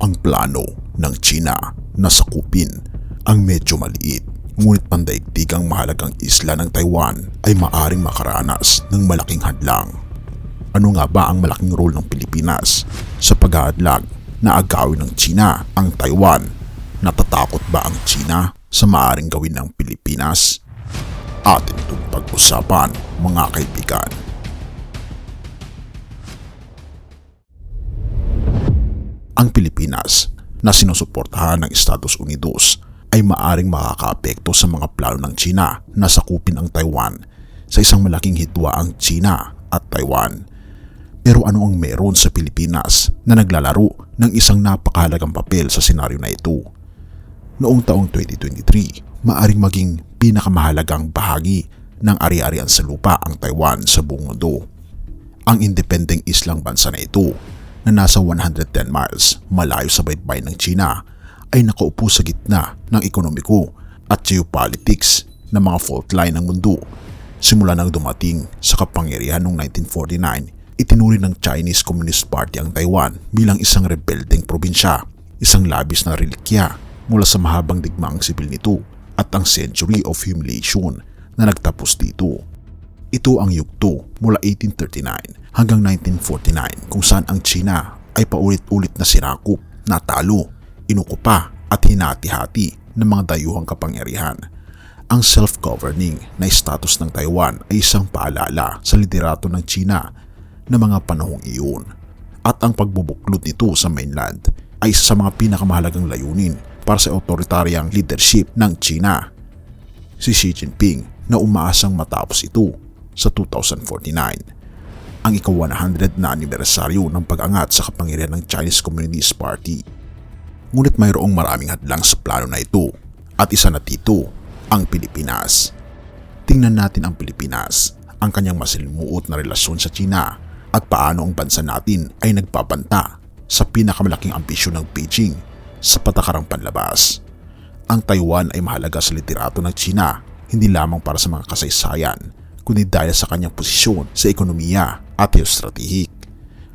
ang plano ng China na sakupin ang medyo maliit ngunit pandaigdigang mahalagang isla ng Taiwan ay maaring makaranas ng malaking hadlang. Ano nga ba ang malaking role ng Pilipinas sa paghahadlag na agawin ng China ang Taiwan? Natatakot ba ang China sa maaring gawin ng Pilipinas? Atin itong pag-usapan mga kaibigan. Ang Pilipinas na sinusuportahan ng Estados Unidos ay maaring makakaapekto sa mga plano ng China na sakupin ang Taiwan sa isang malaking hitwa ang China at Taiwan. Pero ano ang meron sa Pilipinas na naglalaro ng isang napakahalagang papel sa senaryo na ito? Noong taong 2023, maaring maging pinakamahalagang bahagi ng ari-arian sa lupa ang Taiwan sa buong mundo. Ang independeng islang bansa na ito na nasa 110 miles malayo sa baybay ng China ay nakaupo sa gitna ng ekonomiko at geopolitics ng mga fault line ng mundo. Simula nang dumating sa kapangyarihan noong 1949, itinuri ng Chinese Communist Party ang Taiwan bilang isang rebelding probinsya, isang labis na relikya mula sa mahabang digmaang sibil nito at ang century of humiliation na nagtapos dito. Ito ang yugto mula 1839 hanggang 1949 kung saan ang China ay paulit-ulit na sinakop, natalo, inukupa at hinati-hati ng mga dayuhang kapangyarihan. Ang self-governing na status ng Taiwan ay isang paalala sa liderato ng China na mga panahong iyon at ang pagbubuklod nito sa mainland ay isa sa mga pinakamahalagang layunin para sa authoritarian leadership ng China. Si Xi Jinping na umaasang matapos ito sa 2049. Ang ika-100 na anibersaryo ng pag-angat sa kapangyarihan ng Chinese Communist Party. Ngunit mayroong maraming hadlang sa plano na ito at isa na dito ang Pilipinas. Tingnan natin ang Pilipinas, ang kanyang masilimuot na relasyon sa China at paano ang bansa natin ay nagpapanta sa pinakamalaking ambisyon ng Beijing sa patakarang panlabas. Ang Taiwan ay mahalaga sa literato ng China hindi lamang para sa mga kasaysayan kundi dahil sa kanyang posisyon sa ekonomiya at geostratehik.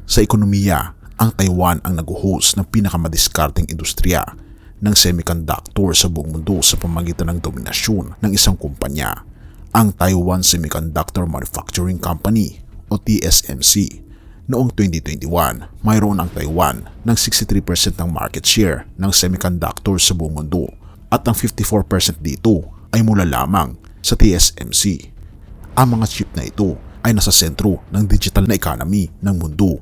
Sa ekonomiya, ang Taiwan ang nag-host ng pinakamadiskarteng industriya ng semiconductor sa buong mundo sa pamagitan ng dominasyon ng isang kumpanya, ang Taiwan Semiconductor Manufacturing Company o TSMC. Noong 2021, mayroon ang Taiwan ng 63% ng market share ng semiconductor sa buong mundo at ang 54% dito ay mula lamang sa TSMC. Ang mga chip na ito ay nasa sentro ng digital na economy ng mundo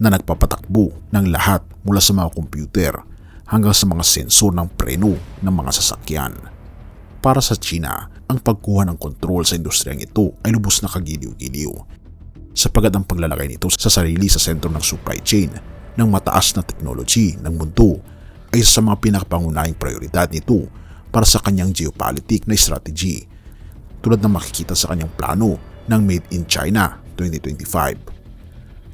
na nagpapatakbo ng lahat mula sa mga computer hanggang sa mga sensor ng preno ng mga sasakyan. Para sa China, ang pagkuha ng kontrol sa industriyang ito ay lubos na kagiliw-giliw sapagat ang paglalagay nito sa sarili sa sentro ng supply chain ng mataas na technology ng mundo ay isa sa mga pinakapangunahing prioridad nito para sa kanyang geopolitik na strategy tulad ng makikita sa kanyang plano ng Made in China 2025.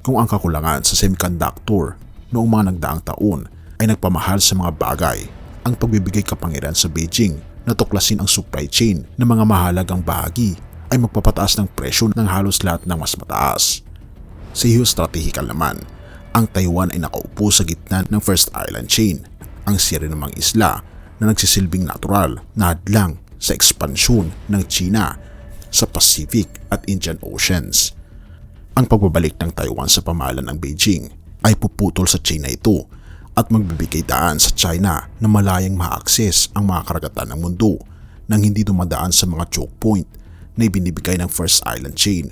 Kung ang kakulangan sa semiconductor noong mga nagdaang taon ay nagpamahal sa mga bagay, ang pagbibigay kapangyarihan sa Beijing na tuklasin ang supply chain ng mga mahalagang bahagi ay magpapataas ng presyo ng halos lahat ng mas mataas. Sa geostrategical naman, ang Taiwan ay nakaupo sa gitna ng First Island Chain, ang siri ng mga isla na nagsisilbing natural na hadlang sa ekspansyon ng China sa Pacific at Indian Oceans. Ang pagbabalik ng Taiwan sa pamahalaan ng Beijing ay puputol sa China ito at magbibigay daan sa China na malayang ma-access ang mga karagatan ng mundo nang hindi dumadaan sa mga choke point na ibinibigay ng First Island Chain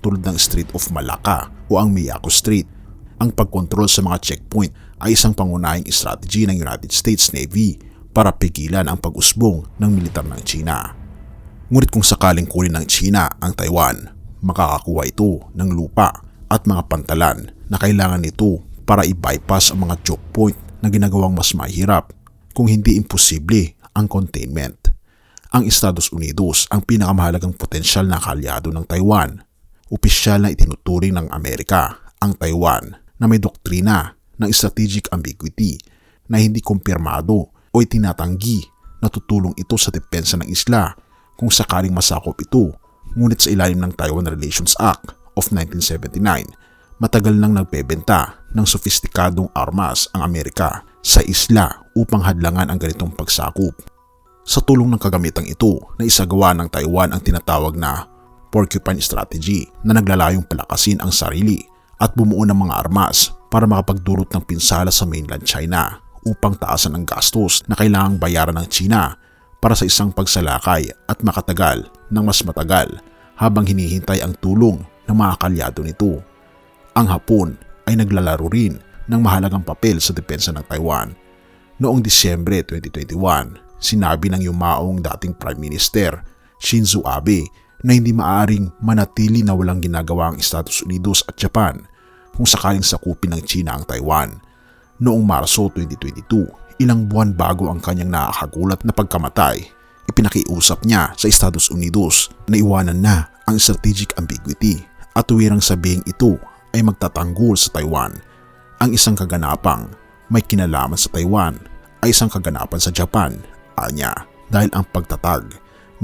tulad ng Strait of Malacca o ang Miyako Strait. Ang pagkontrol sa mga checkpoint ay isang pangunahing strategy ng United States Navy para pigilan ang pag-usbong ng militar ng China. Ngunit kung sakaling kunin ng China ang Taiwan, makakakuha ito ng lupa at mga pantalan na kailangan nito para i-bypass ang mga choke point na ginagawang mas mahirap kung hindi imposible ang containment. Ang Estados Unidos ang pinakamahalagang potensyal na kalyado ng Taiwan. Opisyal na itinuturing ng Amerika ang Taiwan na may doktrina ng strategic ambiguity na hindi kumpirmado o itinatanggi na tutulong ito sa depensa ng isla kung sakaling masakop ito. Ngunit sa ilalim ng Taiwan Relations Act of 1979, matagal nang nagbebenta ng sofistikadong armas ang Amerika sa isla upang hadlangan ang ganitong pagsakop. Sa tulong ng kagamitang ito na isagawa ng Taiwan ang tinatawag na porcupine strategy na naglalayong palakasin ang sarili at bumuo ng mga armas para makapagdurot ng pinsala sa mainland China upang taasan ang gastos na kailangang bayaran ng China para sa isang pagsalakay at makatagal ng mas matagal habang hinihintay ang tulong ng mga kalyado nito. Ang Hapon ay naglalaro rin ng mahalagang papel sa depensa ng Taiwan. Noong Disyembre 2021, sinabi ng yumaong dating Prime Minister Shinzo Abe na hindi maaring manatili na walang ginagawa ang Estados Unidos at Japan kung sakaling sakupin ng China ang Taiwan. Noong Marso 2022, ilang buwan bago ang kanyang nakakagulat na pagkamatay, ipinakiusap niya sa Estados Unidos na iwanan na ang strategic ambiguity at tuwirang sabing ito ay magtatanggol sa Taiwan. Ang isang kaganapang may kinalaman sa Taiwan ay isang kaganapan sa Japan, anya, dahil ang pagtatag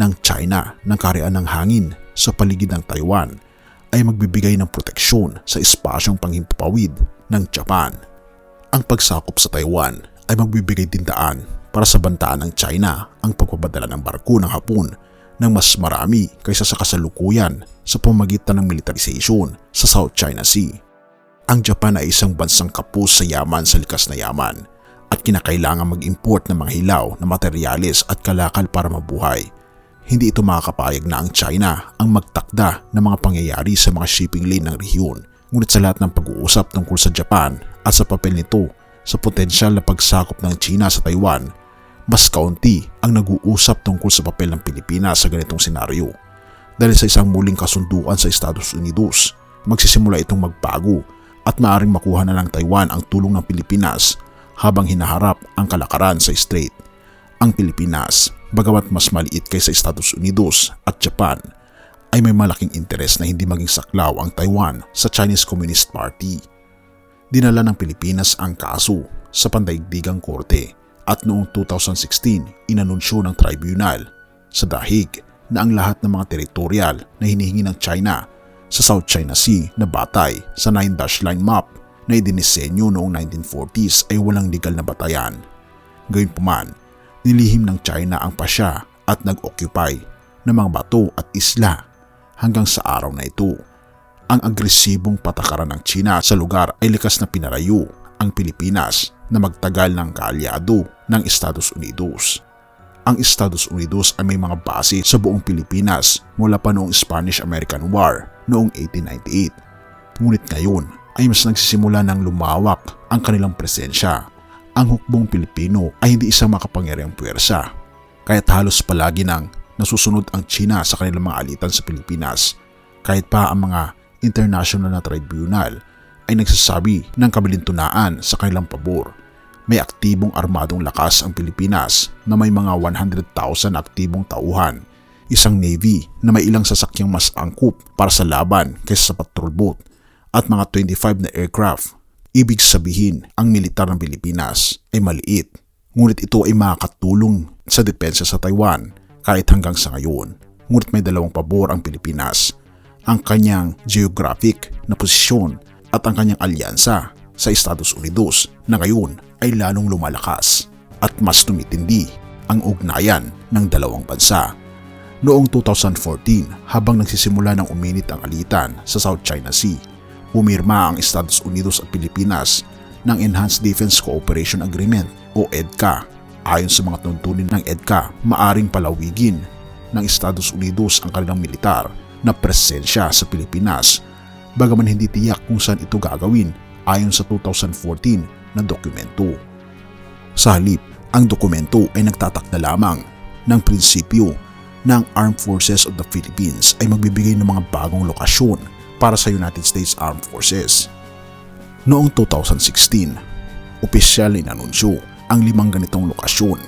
ng China ng karian ng hangin sa paligid ng Taiwan ay magbibigay ng proteksyon sa espasyong panghimpapawid ng Japan. Ang pagsakop sa Taiwan ay magbibigay din daan para sa bantaan ng China ang pagpapadala ng barko ng Hapon ng mas marami kaysa sa kasalukuyan sa pamagitan ng militarization sa South China Sea. Ang Japan ay isang bansang kapos sa yaman sa likas na yaman at kinakailangan mag-import ng mga hilaw na materyales at kalakal para mabuhay. Hindi ito makakapayag na ang China ang magtakda ng mga pangyayari sa mga shipping lane ng rehiyon. Ngunit sa lahat ng pag-uusap tungkol sa Japan at sa papel nito sa potensyal na pagsakop ng China sa Taiwan, mas kaunti ang nag-uusap tungkol sa papel ng Pilipinas sa ganitong senaryo. Dahil sa isang muling kasunduan sa Estados Unidos, magsisimula itong magbago at maaring makuha na ng Taiwan ang tulong ng Pilipinas habang hinaharap ang kalakaran sa Strait. Ang Pilipinas, bagamat mas maliit kaysa Estados Unidos at Japan, ay may malaking interes na hindi maging saklaw ang Taiwan sa Chinese Communist Party. Dinala ng Pilipinas ang kaso sa pandaigdigang korte at noong 2016 inanunsyo ng tribunal sa dahig na ang lahat ng mga teritorial na hinihingi ng China sa South China Sea na batay sa 9-dash line map na idinisenyo noong 1940s ay walang legal na batayan. Gayunpaman, nilihim ng China ang pasya at nag-occupy ng mga bato at isla hanggang sa araw na ito. Ang agresibong patakaran ng China sa lugar ay likas na pinarayo ang Pilipinas na magtagal ng kaalyado ng Estados Unidos. Ang Estados Unidos ay may mga base sa buong Pilipinas mula pa noong Spanish-American War noong 1898. Ngunit ngayon ay mas nagsisimula ng lumawak ang kanilang presensya. Ang hukbong Pilipino ay hindi isang makapangyarihang puwersa, kaya't halos palagi nang nasusunod ang China sa kanilang mga alitan sa Pilipinas, kahit pa ang mga international na tribunal ay nagsasabi ng kabilintunaan sa kanilang pabor. May aktibong armadong lakas ang Pilipinas na may mga 100,000 aktibong tauhan, isang navy na may ilang sasakyang mas angkop para sa laban kaysa sa patrol boat at mga 25 na aircraft. Ibig sabihin, ang militar ng Pilipinas ay maliit. Ngunit ito ay makakatulong sa depensa sa Taiwan kahit hanggang sa ngayon. Ngunit may dalawang pabor ang Pilipinas. Ang kanyang geographic na posisyon at ang kanyang alyansa sa Estados Unidos na ngayon ay lalong lumalakas at mas tumitindi ang ugnayan ng dalawang bansa. Noong 2014 habang nagsisimula ng uminit ang alitan sa South China Sea, pumirma ang Estados Unidos at Pilipinas ng Enhanced Defense Cooperation Agreement o EDCA. Ayon sa mga tuntunin ng EDCA, maaring palawigin ng Estados Unidos ang kanilang militar na presensya sa Pilipinas bagaman hindi tiyak kung saan ito gagawin ayon sa 2014 na dokumento. Sa halip, ang dokumento ay nagtatakda lamang ng prinsipyo ng Armed Forces of the Philippines ay magbibigay ng mga bagong lokasyon para sa United States Armed Forces. Noong 2016, opisyal inanunsyo ang limang ganitong lokasyon.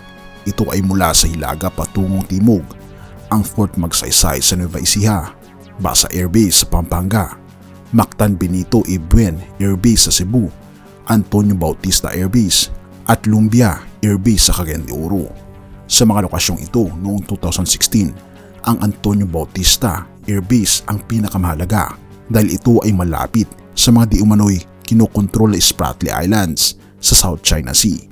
Ito ay mula sa Hilaga patungong Timog, ang Fort Magsaysay sa Nueva Ecija, Basa Air Base sa Pampanga, Mactan Benito Ibuen Air Base sa Cebu, Antonio Bautista Air Base at Lumbia Air Base sa Cagayan de Oro. Sa mga lokasyong ito noong 2016, ang Antonio Bautista Air Base ang pinakamahalaga dahil ito ay malapit sa mga di umano'y kinokontrol na Spratly Islands sa South China Sea.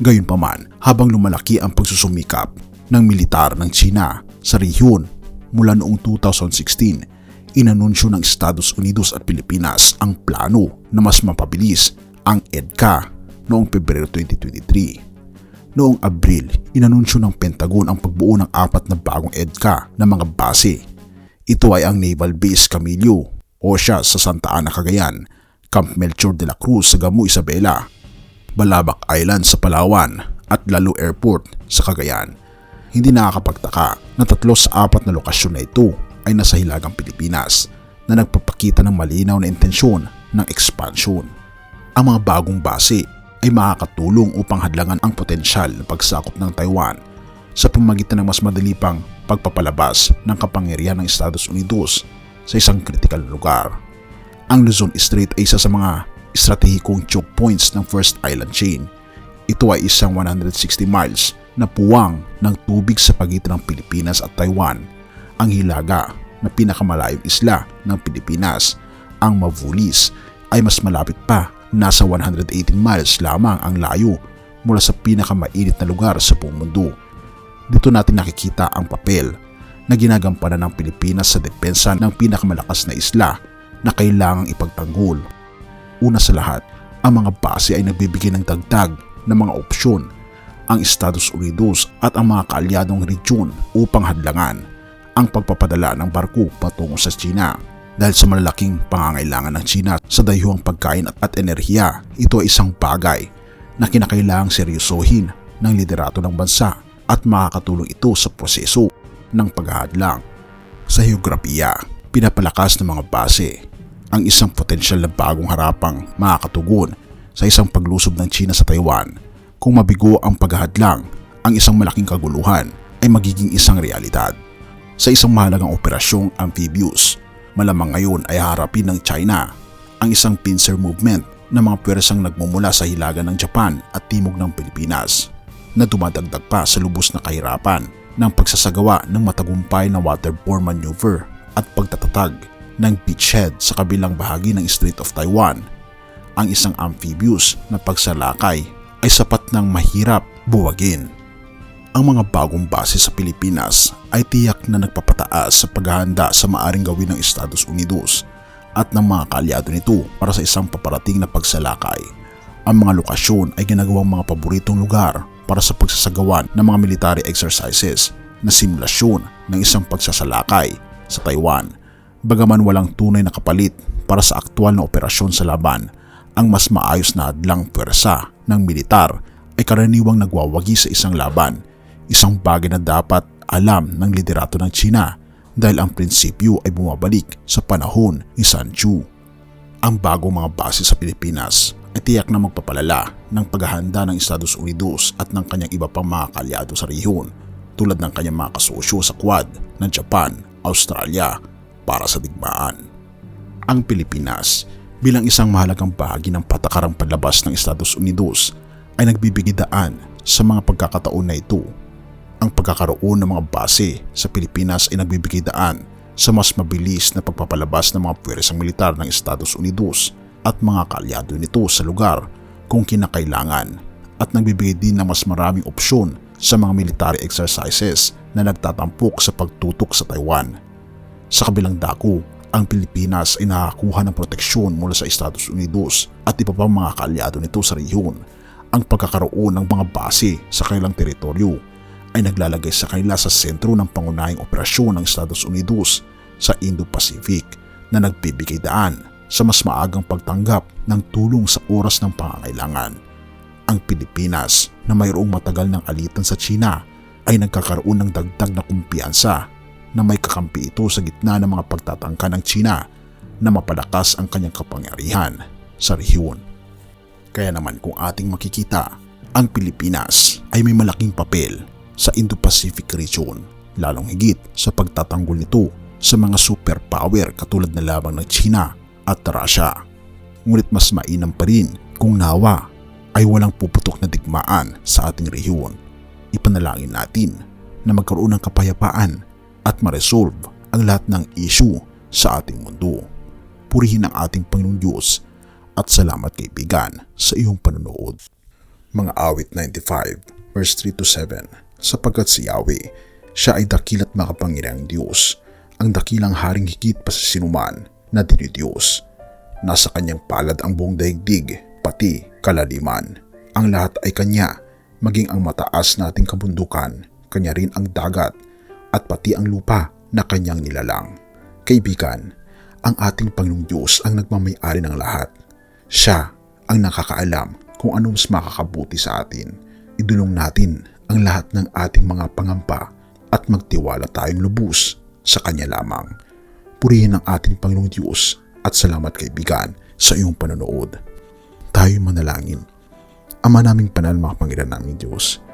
Gayunpaman, habang lumalaki ang pagsusumikap ng militar ng China sa rehiyon mula noong 2016, inanunsyo ng Estados Unidos at Pilipinas ang plano na mas mapabilis ang EDCA noong Pebrero 2023. Noong Abril, inanunsyo ng Pentagon ang pagbuo ng apat na bagong EDCA na mga base. Ito ay ang Naval Base Camillo, OSHA sa Santa Ana, Cagayan, Camp Melchor de la Cruz sa Gamu, Isabela, Balabac Island sa Palawan at Lalo Airport sa Cagayan. Hindi nakakapagtaka na tatlo sa apat na lokasyon na ito ay nasa hilagang Pilipinas na nagpapakita ng malinaw na intensyon ng expansion. Ang mga bagong base ay makakatulong upang hadlangan ang potensyal na pagsakop ng Taiwan sa pamagitan ng mas madali pang pagpapalabas ng kapangyarihan ng Estados Unidos sa isang kritikal na lugar. Ang Luzon Strait ay isa sa mga estratehikong choke points ng First Island Chain. Ito ay isang 160 miles na puwang ng tubig sa pagitan ng Pilipinas at Taiwan. Ang Hilaga na pinakamalayong isla ng Pilipinas, ang Mavulis, ay mas malapit pa nasa 118 miles lamang ang layo mula sa pinakamainit na lugar sa buong mundo. Dito natin nakikita ang papel na ginagampanan ng Pilipinas sa depensa ng pinakamalakas na isla na kailangang ipagtanggol. Una sa lahat, ang mga base ay nagbibigay ng dagdag na mga opsyon ang Estados Unidos at ang mga kaalyadong region upang hadlangan ang pagpapadala ng barko patungo sa China dahil sa malalaking pangangailangan ng China sa dayuhang pagkain at, at enerhiya, ito ay isang bagay na kinakailangang seryosohin ng liderato ng bansa at makakatulong ito sa proseso ng paghahadlang. Sa heograpiya, pinapalakas ng mga base ang isang potensyal na bagong harapang makakatugon sa isang paglusob ng China sa Taiwan. Kung mabigo ang paghahadlang, ang isang malaking kaguluhan ay magiging isang realidad. Sa isang mahalagang operasyong amphibious, malamang ngayon ay harapin ng China ang isang pincer movement ng mga pwersang nagmumula sa hilaga ng Japan at timog ng Pilipinas na dumadagdag pa sa lubos na kahirapan ng pagsasagawa ng matagumpay na waterborne maneuver at pagtatatag ng beachhead sa kabilang bahagi ng Strait of Taiwan. Ang isang amphibious na pagsalakay ay sapat ng mahirap buwagin ang mga bagong base sa Pilipinas ay tiyak na nagpapataas sa paghahanda sa maaring gawin ng Estados Unidos at ng mga kaalyado nito para sa isang paparating na pagsalakay. Ang mga lokasyon ay ginagawang mga paboritong lugar para sa pagsasagawa ng mga military exercises na simulasyon ng isang pagsasalakay sa Taiwan. Bagaman walang tunay na kapalit para sa aktwal na operasyon sa laban, ang mas maayos na adlang pwersa ng militar ay karaniwang nagwawagi sa isang laban Isang bagay na dapat alam ng liderato ng China dahil ang prinsipyo ay bumabalik sa panahon ni Sun Tzu. Ang bagong mga base sa Pilipinas ay tiyak na magpapalala ng paghahanda ng Estados Unidos at ng kanyang iba pang mga kalyado sa rehiyon tulad ng kanyang mga kasosyo sa Quad ng Japan, Australia para sa digmaan. Ang Pilipinas bilang isang mahalagang bahagi ng patakarang panlabas ng Estados Unidos ay nagbibigay daan sa mga pagkakataon na ito ang pagkakaroon ng mga base sa Pilipinas ay nagbibigay daan sa mas mabilis na pagpapalabas ng mga puwersang militar ng Estados Unidos at mga kaalyado nito sa lugar kung kinakailangan at nagbibigay din ng mas maraming opsyon sa mga military exercises na nagtatampok sa pagtutok sa Taiwan. Sa kabilang dako, ang Pilipinas ay nakakuha ng proteksyon mula sa Estados Unidos at iba pang mga kaalyado nito sa rehiyon. Ang pagkakaroon ng mga base sa kanilang teritoryo ay naglalagay sa kanila sa sentro ng pangunahing operasyon ng Estados Unidos sa Indo-Pacific na nagbibigay daan sa mas maagang pagtanggap ng tulong sa oras ng pangangailangan. Ang Pilipinas na mayroong matagal ng alitan sa China ay nagkakaroon ng dagdag na kumpiyansa na may kakampi ito sa gitna ng mga pagtatangka ng China na mapalakas ang kanyang kapangyarihan sa rehiyon. Kaya naman kung ating makikita, ang Pilipinas ay may malaking papel sa Indo-Pacific region, lalong higit sa pagtatanggol nito sa mga superpower katulad na labang ng China at Russia. Ngunit mas mainam pa rin kung nawa ay walang puputok na digmaan sa ating rehiyon. Ipanalangin natin na magkaroon ng kapayapaan at ma-resolve ang lahat ng issue sa ating mundo. Purihin ang ating Panginoong Diyos at salamat kaibigan sa iyong panonood. Mga awit 95 verse 3 to 7 Sapagkat si Yahweh, siya ay dakil at makapangyarihang Diyos, ang dakilang haring higit pa sa sinuman na dinidiyos. Nasa kanyang palad ang buong daigdig, pati kalaliman. Ang lahat ay kanya, maging ang mataas nating kabundukan, kanya rin ang dagat, at pati ang lupa na kanyang nilalang. Kaibigan, ang ating Panginoong Diyos ang nagmamayari ng lahat. Siya ang nakakaalam kung ano mas makakabuti sa atin. Idulong natin ang lahat ng ating mga pangampa at magtiwala tayong lubos sa Kanya lamang. Purihin ang ating Panginoong Diyos at salamat kaibigan sa iyong panonood. Tayo manalangin. Ama naming panal mga Panginoon naming Diyos.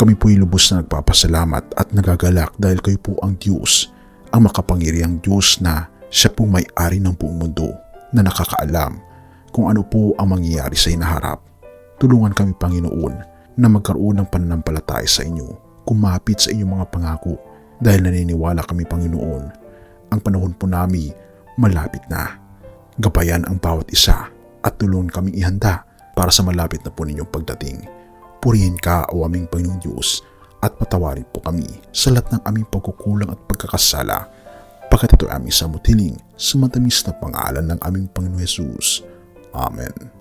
Kami po'y lubos na nagpapasalamat at nagagalak dahil kayo po ang Diyos, ang makapangyarihang Diyos na siya pong may-ari ng buong mundo na nakakaalam kung ano po ang mangyayari sa hinaharap. Tulungan kami Panginoon na magkaroon ng pananampalataya sa inyo, kumapit sa inyong mga pangako dahil naniniwala kami Panginoon. Ang panahon po namin malapit na. Gabayan ang bawat isa at tulungan kaming ihanda para sa malapit na po ninyong pagdating. Purihin ka o aming Panginoong Diyos at patawarin po kami sa lahat ng aming pagkukulang at pagkakasala pagkat ito aming samutiling sa matamis na pangalan ng aming Panginoon Jesus. Amen.